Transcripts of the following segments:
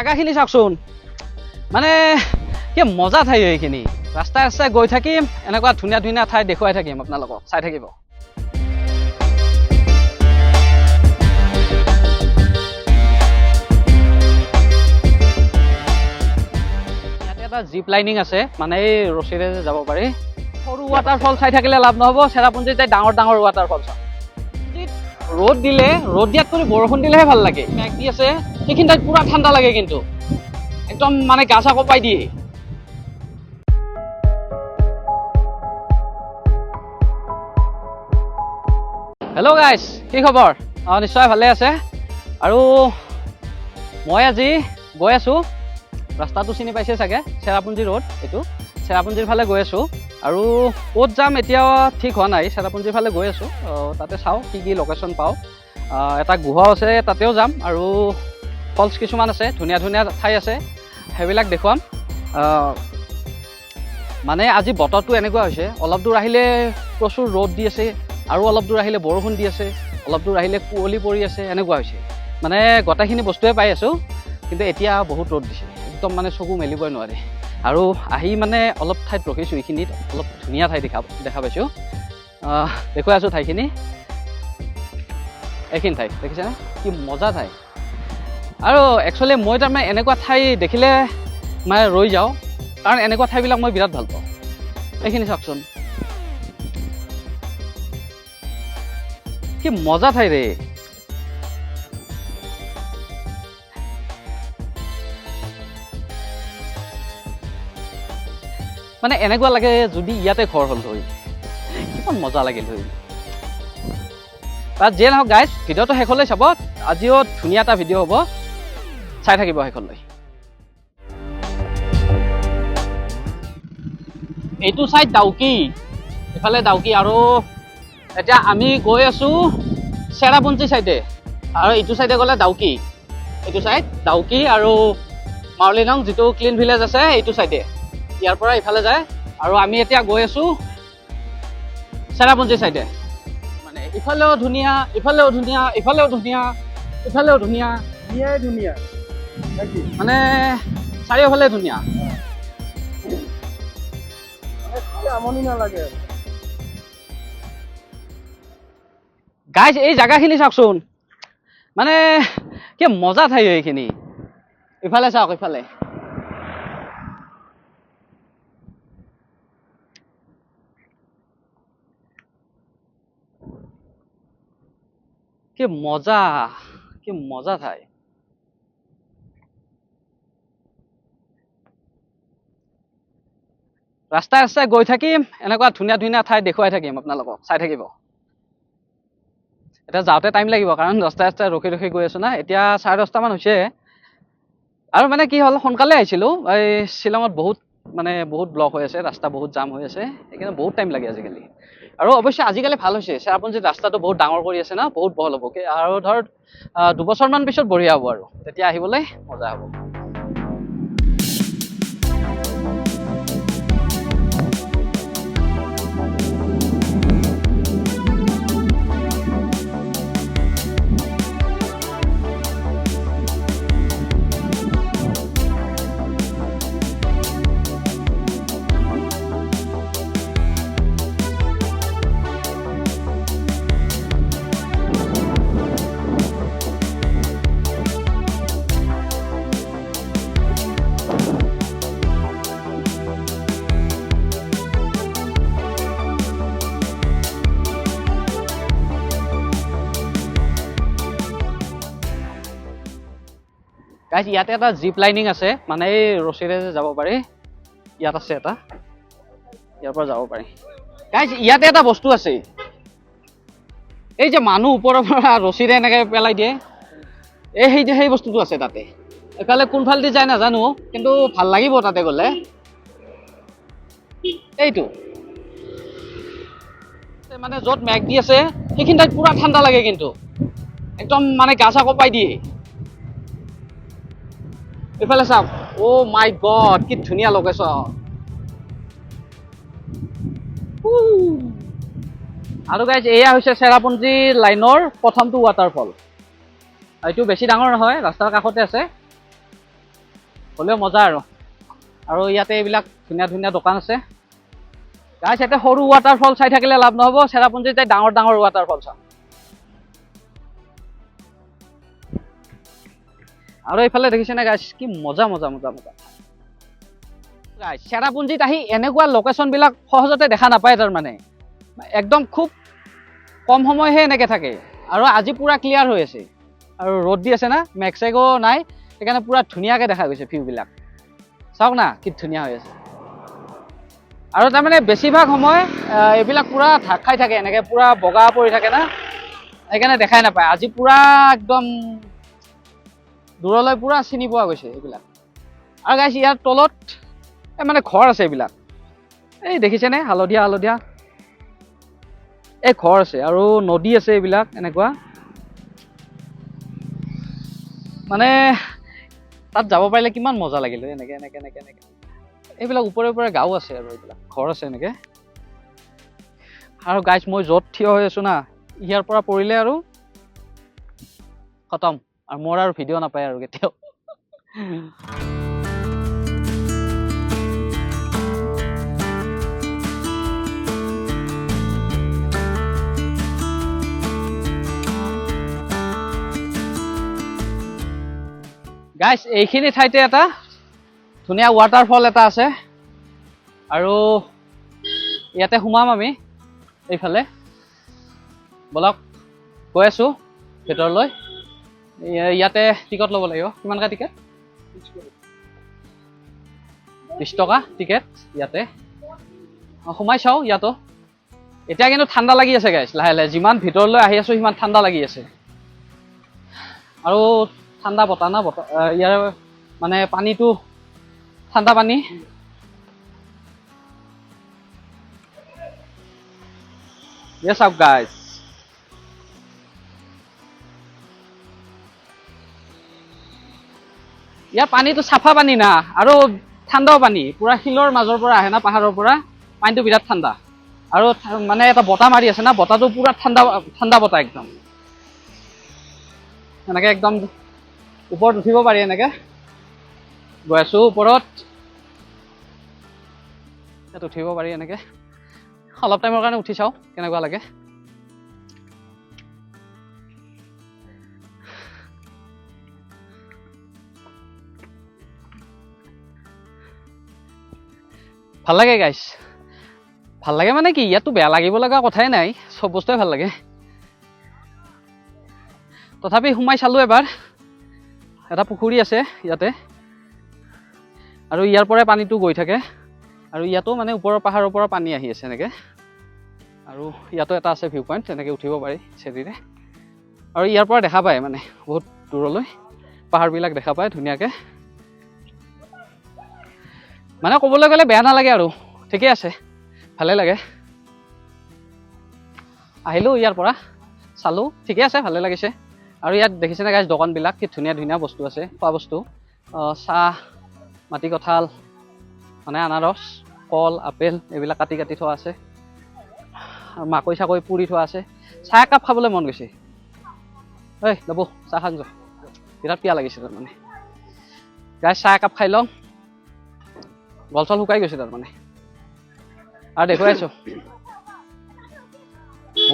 জাগাখিনি চাওকচোন। মানে কি মজা ঠাই এইখিনি। ৰাস্তাই ৰাস্তাই গৈ থাকিম এনেকুৱা ধুনীয়া ধুনীয়া ঠাই দেখুৱাই থাকিম আপোনালোকক চাই থাকিব। ইয়াতে এটা জীপ লাইনিং আছে মানে এই ৰছীৰে যাব পাৰি। সৰু ৱাটাৰফল চাই থাকিলে লাভ নহ'ব চেৰাপুঞ্জীত ডাঙৰ ডাঙৰ ৱাটাৰফল চাম ৰ'দ দিলে, ৰ'দ দিয়াত কৰি বৰষুণ দিলেহে ভালো লাগে। মেঘ দি আছে, সেইখিনি ঠাইত পুৰা ঠাণ্ডা লাগে কিন্তু। একদম মানে গা চা কপাই দিয়ে। হেল্ল' গাইছ কি খবৰ? অঁ, নিশ্চয় ভালে আছে। আৰু মই আজি গৈ আছোঁ, ৰাস্তাটো চিনি পাইছে চাগে? চেৰাপুঞ্জী ৰোড এইটো। চেৰাপুঞ্জীৰ ফালে গৈ আছোঁ। আৰু ক'ত যাম এতিয়াও ঠিক হোৱা নাই, চেৰাপুঞ্জীৰ ফালে গৈ আছোঁ। তাতে চাওঁ কি কি লোকেশ্যন পাওঁ। এটা গুহাও আছে, তাতেও যাম আৰু ফলছ কিছুমান আছে, ধুনীয়া ধুনীয়া ঠাই আছে, সেইবিলাক দেখুৱাম। মানে আজি বতৰটো এনেকুৱা হৈছে, অলপ দূৰ আহিলে প্ৰচুৰ ৰ'দ দি আছে, আৰু অলপ দূৰ আহিলে বৰষুণ দি আছে, অলপ দূৰ আহিলে কুঁৱলী পৰি আছে, এনেকুৱা হৈছে। মানে গোটেইখিনি বস্তুৱে পাই আছোঁ, কিন্তু এতিয়া বহুত ৰ'দ দিছে, একদম মানে চকু মেলিবই নোৱাৰে। আৰু আহি মানে অলপ ঠাইত ৰখিছোঁ এইখিনিত, অলপ ধুনীয়া ঠাই দেখা দেখা পাইছোঁ। দেখুৱাই আছোঁ ঠাইখিনি। এইখিনি ঠাই, দেখিছেনে? কি মজা ঠাই। আৰু একচুৱেলি মই তাৰমানে এনেকুৱা ঠাই দেখিলে মানে ৰৈ যাওঁ। কাৰণ এনেকুৱা ঠাইবিলাক মই বিৰাট ভালো পাওঁ। এইখিনি চাওকচোন। কি মজা ঠাই ৰে। মানে এনেকুৱা লাগে যদি ইয়াতে ঘৰ হ'ল হৈ কিমান মজা লাগিল হৈ তাত যিয়ে নহওক গাইজ ভিডিঅ'টো শেষলৈ চাব। আজিও ধুনীয়া এটা ভিডিঅ' হ'ব। চাই থাকিব শেষলৈ। এইটো চাইড ডাউকি। ইফালে ডাউকি আৰু এতিয়া আমি গৈ আছোঁ চেৰাপুঞ্জী চাইডে। আৰু এইটো চাইডে গ'লে ডাউকি। এইটো চাইড ডাউকি আৰু মাউলিনং যিটো ক্লিন ভিলেজ আছে, এইটো চাইডে। ইয়াৰ পৰা ইফালে যায়। আৰু আমি এতিয়া গৈ আছোঁ চেৰাপুঞ্জী চাইডে মানে ইফালেও ধুনীয়া ইফালেও ধুনীয়া ইফালেও ধুনীয়া ইফালেও ধুনীয়া। ধুনীয়াই ধুনীয়া। মানে চাৰিওফালে ধুনীয়া। আমনি নালাগে। গাইজ এই জেগাখিনি চাওকচোন। মানে কি মজা ঠাই এইখিনি। ইফালে চাওক ইফালে। কি মজা কি মজা ঠাই। ৰাস্তাই ৰাস্তাই গৈ থাকিম এনেকুৱা ধুনীয়া ধুনীয়া ঠাই দেখুৱাই থাকিম আপোনালোকক চাই থাকিব। এতিয়া যাওঁতে টাইম লাগিব কাৰণ ৰাস্তাই ৰাস্তাই ৰখি ৰখি গৈ আছোঁ না এতিয়া চাৰে দহটামান হৈছে। আৰু মানে কি হ'ল সোনকালে আহিছিলোঁ এই শ্বিলঙত বহুত মানে বহুত ব্লক হৈ আছে ৰাস্তা বহুত জাম হৈ আছে সেইকাৰণে বহুত টাইম লাগে আজিকালি। আৰু অৱশ্যে আজিকালি ভাল হৈছে। চেৰাপুঞ্জীত ৰাস্তাটো বহুত ডাঙৰ কৰি আছে না বহুত বহল হ'ব আৰু ধৰ দুবছৰমান পিছত বঢ়িয়া হ'ব আৰু। তেতিয়া আহিবলৈ মজা হ'ব। গাইজ ইয়াতে এটা জীপ লাইনিং আছে। মানে এই ৰছীৰে যে যাব পাৰি, ইয়াত আছে এটা। ইয়াৰ পৰা যাব পাৰি। গাইজ ইয়াতে এটা বস্তু আছে। এই যে মানুহ ওপৰৰ পৰা ৰছীৰে এনেকে পেলাই দিয়ে, এই সেই যে সেই বস্তুটো আছে তাতে। এইফালে কোনফালেদি যায় নাজানো, কিন্তু ভালো লাগিব তাতে গ'লে। এইটো। মানে য'ত মেঘ দি আছে, সেইখিনি ঠাইত পুৰা ঠাণ্ডা লাগে কিন্তু। একদম মানে গা চা কপাই দিয়ে। এইফালে চাওক। অ' মাই গড, কি ধুনীয়া লোকেশ্যন আৰু গাইজ এয়া হৈছে চেৰাপুঞ্জী লাইনৰ প্ৰথমটো ৱাটাৰফল এইটো বেছি ডাঙৰ নহয়, ৰাস্তাৰ কাষতে আছে। হ'লেও মজা আৰু। আৰু ইয়াতে এইবিলাক ধুনীয়া ধুনীয়া দোকান আছে। গাইছ ইয়াতে সৰু ৱাটাৰফল চাই থাকিলে লাভ নহ'ব। চেৰাপুঞ্জীত ডাঙৰ ডাঙৰ ৱাটাৰফল চাম আৰু এইফালে দেখিছেনে গাইছ কি মজা মজা মজা মজা। গাইছ চেৰাপুঞ্জীত আহি এনেকুৱা লোকেশ্যনবিলাক সহজতে দেখা নাপায় তাৰমানে। একদম খুব কম সময়হে এনেকৈ থাকে। আৰু আজি পূৰা ক্লিয়াৰ হৈ আছে। আৰু ৰ'দ দি আছে না মেঘচেগো নাই, সেইকাৰণে পূৰা ধুনীয়াকৈ দেখা গৈছে ভিউবিলাক চাওক না, কি ধুনীয়া হৈ আছে। আৰু তাৰমানে বেছিভাগ সময় এইবিলাক পূৰা ঢাক খাই থাকে, এনেকৈ পূৰা বগা পৰি থাকে না। সেইকাৰণে দেখাই নাপায়। আজি পূৰা একদম দূৰলৈ পূৰা চিনি পোৱা গৈছে এইবিলাক। আৰু গাইছ ইয়াৰ তলত মানে ঘৰ আছে এইবিলাক। এই দেখিছেনে? হালধীয়া হালধীয়া। এই ঘৰ আছে আৰু নদী আছে এইবিলাক, এনেকুৱা। মানে তাত যাব পাৰিলে কিমান মজা লাগিলে এনেকে এনেকে এনেকে এনেকে। এইবিলাক ওপৰে ওপৰে গাঁও আছে আৰু এইবিলাক, ঘৰ আছে এনেকে। আৰু গাইছ মই য'ত থিয় হৈ আছো না, ইয়াৰ পৰা পৰিলে আৰু খতম। আৰু মোৰ আৰু ভিডিঅ' নাপায় আৰু কেতিয়াও। গাইছ এইখিনি ঠাইতে এটা ধুনীয়া ৱাটাৰফল এটা আছে। আৰু ইয়াতে সোমাম আমি, এইফালে। বলক, গৈ আছোঁ ভিতৰলৈ। ইয়াতে টিকট ল'ব লাগিব। কিমানকৈ টিকেট বিছ টকা টিকেট ইয়াতে। সোমাই চাওঁ ইয়াতো। এতিয়া কিন্তু ঠাণ্ডা লাগি আছে গাইছ লাহে লাহে। যিমান ভিতৰলৈ আহি আছোঁ সিমান ঠাণ্ডা লাগি আছে। আৰু ঠাণ্ডা বতাহ না বতাহ ইয়াৰ মানে পানীটো ঠাণ্ডা পানী। Yes, up guys. ইয়াৰ পানীটো চাফা পানী না আৰু ঠাণ্ডাও পানী। পুৰা শিলৰ মাজৰ পৰা আহে না পাহাৰৰ পৰা। পানীটো বিৰাট ঠাণ্ডা। আৰু মানে এটা বতাহ মাৰি আছে না বতাহটো পুৰা ঠাণ্ডা ঠাণ্ডা বতাহ একদম। এনেকে একদম ওপৰত উঠিব পাৰি এনেকে। গৈ আছো ওপৰত। ইয়াত উঠিব পাৰি এনেকে। অলপ টাইমৰ কাৰণে উঠি চাওঁ কেনেকুৱা লাগে। ভাল লাগে গাইছ ভাল লাগে মানে কি ইয়াততো বেয়া লাগিব লগা কথাই নাই চব বস্তুৱে ভাল লাগে। তথাপি সোমাই চালোঁ এবাৰ। এটা পুখুৰী আছে ইয়াতে। আৰু ইয়াৰ পৰাই পানীটো গৈ থাকে। আৰু ইয়াতো মানে ওপৰৰ পাহাৰৰ পৰা পানী আহি আছে এনেকে। আৰু ইয়াতো এটা আছে ভিউ পইণ্ট তেনেকৈ উঠিব পাৰি চেৰিৰে আৰু ইয়াৰ পৰা দেখা পায় মানে বহুত দূৰলৈ। পাহাৰবিলাক দেখা পায় ধুনীয়াকৈ। মানে ক'বলৈ গ'লে বেয়া নালাগে আৰু। ঠিকে আছে। ভালে লাগে। আহিলোঁ ইয়াৰ পৰা। চালোঁ। ঠিকে আছে, ভালে লাগিছে। আৰু ইয়াত দেখিছেনে গাইজ দোকানবিলাক, কি ধুনীয়া ধুনীয়া বস্তু আছে, খোৱা বস্তু। চাহ, মাটি কঁঠাল মানে আনাৰস, কল, আপেল, এইবিলাক কাটি কাটি থোৱা আছে। আৰু মাকৈ চাকৈ পুৰি থোৱা আছে। চাহ একাপ খাবলৈ মন গৈছে। ঐ ল'ব, চাহ খাং বিৰাট পিয়া লাগিছে তাৰমানে। গাই চাহ একাপ খাই লওঁ। গল চল শুকাই গৈছে তাৰমানে আৰু দেখুৱাইছোঁ।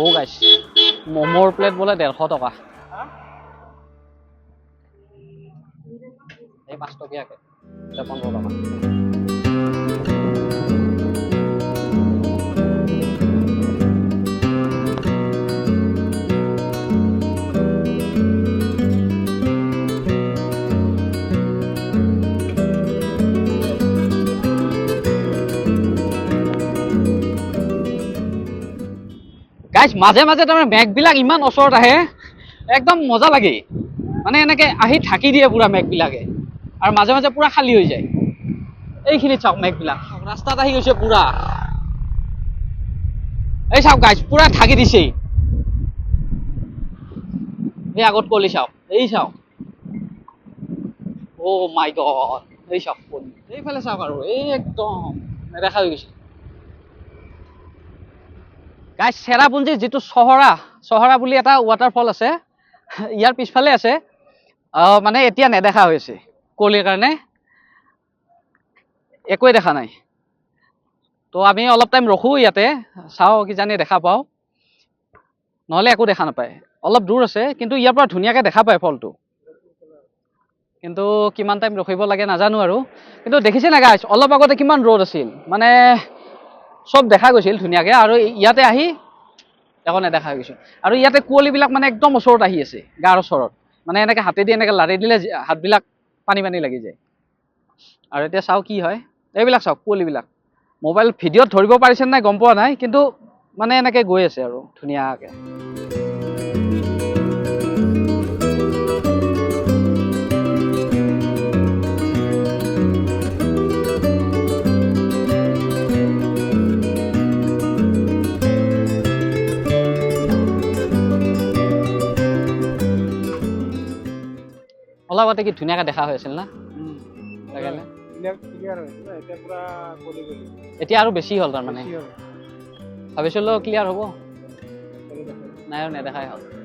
অ গাইছ ম'মৰ প্লেট বোলে ডেৰশ টকা। এই পাঁচ টকীয়াকৈ পোন্ধৰ টকা। গাইছ মাজে মাজে তাৰমানে মেঘবিলাক ইমান ওচৰত আহে, একদম মজা লাগে। মানে এনেকে আহি ঢাকি দিয়ে পুৰা মেঘবিলাকে। আৰু মাজে মাজে পুৰা খালী হৈ যায়। এইখিনিত চাওক মেঘবিলাক। ৰাস্তাত আহি গৈছে পুৰা। এই চাওক গাইছ পুৰা ঢাকি দিছে। এই আগত কলি চাওক, এই চাওক। অ' মাই গড এই চাওক এইফালে চাওক আৰু, এই একদম নেদেখা হৈ গৈছে। গাইজ চেৰাপুঞ্জীৰ যিটো চহৰা চহৰা বুলি এটা ৱাটাৰফল আছে ইয়াৰ পিছফালে আছে মানে এতিয়া নেদেখা হৈছে কুঁৱলীৰ কাৰণে। একোৱে দেখা নাই। তো আমি অলপ টাইম ৰখোঁ ইয়াতে চাওঁ কিজানি দেখা পাওঁ। নহ'লে একো দেখা নাপায়। অলপ দূৰ আছে কিন্তু ইয়াৰ পৰা ধুনীয়াকৈ দেখা পায় ফলটো। কিন্তু কিমান টাইম ৰখিব লাগে নাজানো আৰু। কিন্তু দেখিছে না গাইছ অলপ আগতে কিমান ৰ'দ আছিল। মানে চব দেখা গৈছিল ধুনীয়াকৈ। আৰু ইয়াতে আহি একো নেদেখা হৈ গৈছোঁ। আৰু ইয়াতে কুঁৱলীবিলাক মানে একদম ওচৰত আহি আছে গাৰ ওচৰত। মানে এনেকৈ হাতেদি এনেকৈ লাৰি দিলে হাতবিলাক পানী পানী লাগি যায়। আৰু এতিয়া চাওঁ কি হয়। এইবিলাক চাওক, কুঁৱলীবিলাক। মোবাইল ভিডিঅ'ত ধৰিব পাৰিছে নাই গম পোৱা নাই, কিন্তু মানে এনেকৈ গৈ আছে আৰু ধুনীয়াকৈ। অলপতে কি ধুনীয়াকৈ দেখা হৈ আছিল না? এতিয়া আৰু বেছি হ'ল তাৰমানে। ভাবিছিলোঁ ক্লিয়াৰ হ'ব। নাই আৰু নেদেখাই হ'ল।